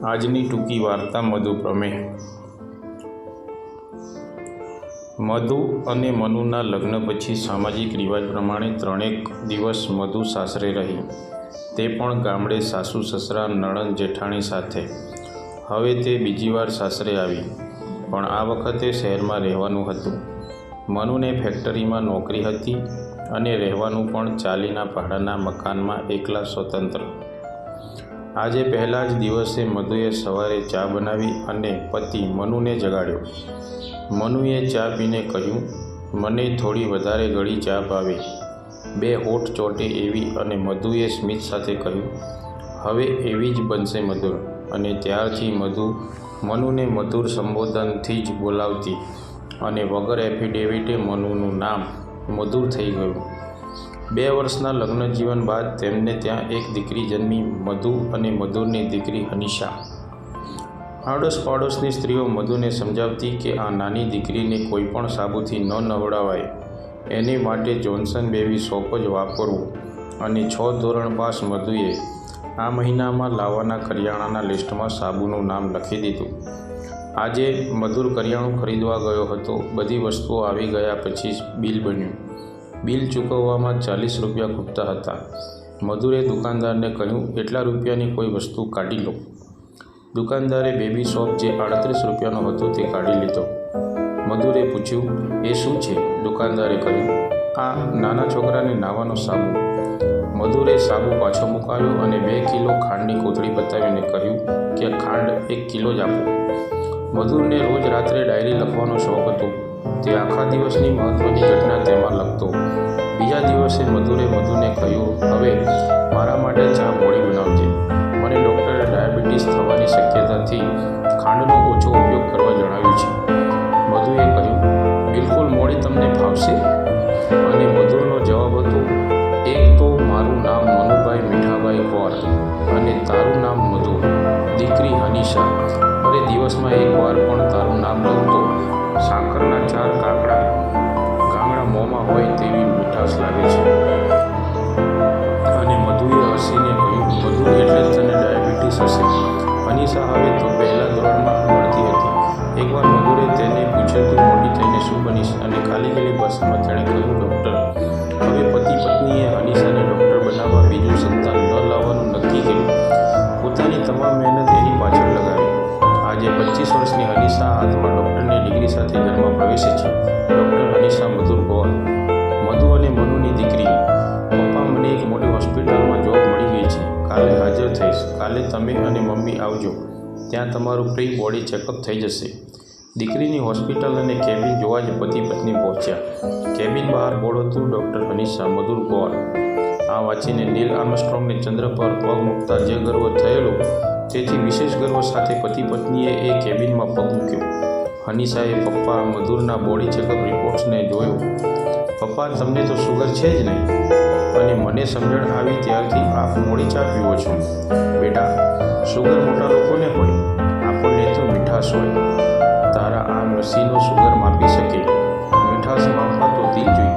આજની ટૂંકી વાર્તા મધુ પ્રમેય. મધુ અને મનુના લગ્ન પછી સામાજિક રિવાજ પ્રમાણે ત્રણેક દિવસ મધુ સાસરે રહી. તે પણ ગામડે સાસુ, સસરા, નણંદ, જેઠાણી સાથે. હવે તે બીજી વાર સાસરે આવી, પણ આ વખતે શહેરમાં રહેવાનું હતું. મનુને ફેક્ટરીમાં નોકરી હતી અને રહેવાનું પણ ચાલીના ભાડાના મકાનમાં એકલા સ્વતંત્ર. આજે પહેલા જ દિવસે મધુએ સવારે ચા બનાવી અને પતિ મનુને જગાડ્યો. મનુએ ચા પીને કહ્યું, મને થોડી વધારે ગળી ચા ભાવે. બે હોઠ ચોટે એવી અને મધુએ સ્મિત સાથે કહ્યું, હવે એવી જ બનશે મધુર. અને ત્યારથી મધુ મનુને મધુર સંબોધનથી જ બોલાવતી અને વગર એફિડેવિટે મનુનું નામ મધુર થઈ ગયું. બે વર્ષના લગ્ન જીવન બાદ તેમને ત્યાં એક દીકરી જન્મી, મધુ અને મધુરની દીકરી અનિશા. આડોશ પાડોશની સ્ત્રીઓ મધુને સમજાવતી કે આ નાની દીકરીને કોઈ પણ સાબુથી ન નવડાવાય. એની માટે જોન્સન બેબી સોપ જ વાપરવું અને છ ધોરણ પાસ મધુએ આ મહિનામાં લાવવાના કરિયાણાના લિસ્ટમાં સાબુનું નામ લખી દીધું. આજે મધુર કરિયાણું ખરીદવા ગયો હતો. બધી વસ્તુઓ આવી ગયા પછી બિલ બન્યું. બિલ ચૂકવવામાં ચાલીસ રૂપિયા ખૂટતા હતા. મધુરે દુકાનદારને કહ્યું, એટલા રૂપિયાની કોઈ વસ્તુ કાઢી લો. દુકાનદારે બેબી શોપ જે આડત્રીસ રૂપિયાનો હતો તે કાઢી લીધો. મધુરે પૂછ્યું, એ શું છે? દુકાનદારે કહ્યું, આ નાના છોકરાને નાવાનો સાબુ. મધુરે સાબુ પાછો મુકાવ્યો અને બે કિલો ખાંડની કોથળી બતાવીને કહ્યું, કે ખાંડ એક કિલો જ આપો. મધુરને રોજ રાત્રે ડાયરી લખવાનો શોખ હતો. તે આખા દિવસની મહત્ત્વની ઘટના તેમાં લખતો. દિવસે મધુરે મધુને કહ્યું હવે મારા માટે ચા મોડી ખાલી તેણે કહ્યું ડૉક્ટર હવે પતિ પત્નીએ અનિશાને ડૉક્ટર બનાવવા બીજું સંતાન ન લાવવાનું નક્કી કર્યું. પોતાની તમામ મહેનત એની પાછળ લગાવી. આજે પચીસ વર્ષની અનિશા હાથમાં ડૉક્ટરની ડિગ્રી સાથે ઘરમાં પ્રવેશે છે. ડૉક્ટર અનિશા મધુર ગોવા મધુ અને મનુની દીકરી. પપ્પા મને એક મોટી હોસ્પિટલમાં જોબ મળી ગઈ છે. કાલે હાજર થઈશ. કાલે તમે અને મમ્મી આવજો. ત્યાં તમારું પ્રી બોડી ચેકઅપ થઈ જશે. દીકરીની હોસ્પિટલ અને કેબિન જોવા જ પતિ પત્ની પહોંચ્યા. કેબિન બહાર બોર્ડ ડૉક્ટર મનીષા મધુર ગોર આ વાંચીને નીલ આર્મસ્ટ્રોંગને ચંદ્ર પર પગ મૂકતા જે ગર્વ થયેલો, તેથી વિશેષ ગર્વ સાથે પતિ પત્નીએ એ કેબિનમાં પગ મૂક્યો. હનીષાએ પપ્પા મધુરના બોડી ચેકઅપ રિપોર્ટ્સને જોયો. પપ્પા, તમને તો સુગર છે જ નહીં. અને મને સમજણ આવી ત્યારથી આપ મોડી ચા પીવો છો. બેટા સુગર મોટા લોકોને હોય. આપણને તો મીઠાશ હોય. તારા આ મશીનો સુગર માપી શકે. મીઠાશ માપવા તો દિલ જોઈ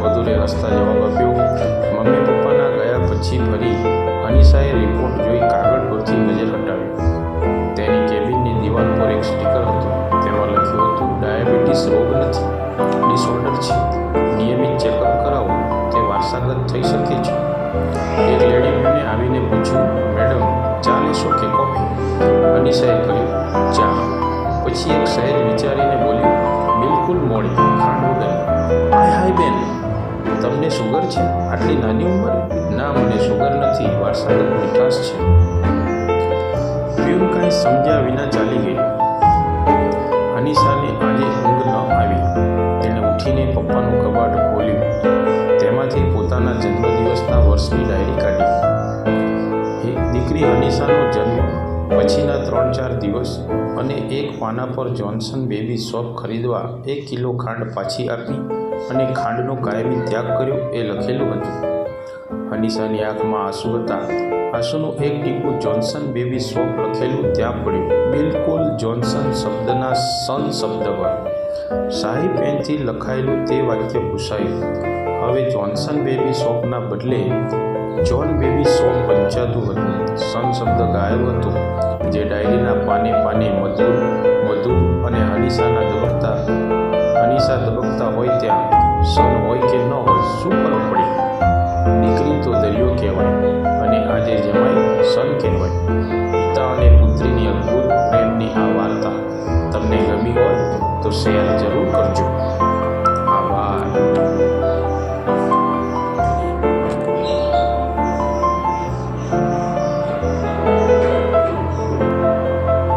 વધુરે હસતા જવાબ આપ્યો. મમ્મી પપ્પાના ગયા પછી ફરી અનિશાએ રિપોર્ટ જોઈ કાગળ પરથી નજર હટાવી. તેની કેબિનની દિવાલ પર એક સ્ટીકર હતું. તેમાં લખ્યું હતું ડાયાબિટીસ રોગ નથી. ડિસઓર્ડર છે. નિયમિત ચેકઅપ કરાવો. તે વારસાગત થઈ શકે છે. એક લેડી મને આવીને પૂછ્યું મેડમ ચાલીસો કે કોફી અનિશાએ કહ્યું પછી એક સહેજ વિચારીને બોલી, બિલકુલ મોડી, ખાંડ વગર હાય હાય, બેન, તમને શુગર છે? આટલી નાની ઉંમરે? ના, મને શુગર નથી, વારસાગત મીઠાશ છે. પ્યુન કાંઈ સમજ્યા વિના ચાલી ગઈ. અનિશાને આજે ઊંઘ ન આવી. તેણે ઉઠીને પપ્પાનું કબાટ ખોલ્યું. તેમાંથી પોતાના જન્મદિવસના વર્ષની ડાયરી કાઢી. એક દીકરી, અનિશાનો જન્મ પછીના ત્રણ ચાર દિવસ અને એક પાના પર જોન્સન બેબી શોપ ખરીદવા એક કિલો ખાંડ પાછી આપી અને ખાંડનો કાયમી ત્યાગ કર્યો એ લખેલું હતું. હનીસાની આંખમાં આંસુ હતા. આંસુનું એક ટીપું જોન્સન બેબી શોપ લખેલું ત્યાં પડ્યું. બિલકુલ જોન્સન શબ્દના સન શબ્દ પર શાહી પેનથી લખાયેલું તે વાક્ય ભૂસાયું હવે જોન્સન બેબી શોપના બદલે જોન બેબી સોંગ પંચાતું હતું. સન શબ્દ ગાયબ હતો. જે ડાયરીના પાને પાને મધુર મધુર અને અનિશાના ધબકતા અનિશા ધબકતા હોય ત્યાં સન હોય કે ન હોય, શું ફરક પડે? દીકરી તો દરિયો કહેવાય અને આજે જમાય સન કહેવાય. પિતા અને પુત્રીની અદ્ભુત પ્રેમની આ વાર્તા. તમને ગમી હોય તો શેર જરૂર કરજો.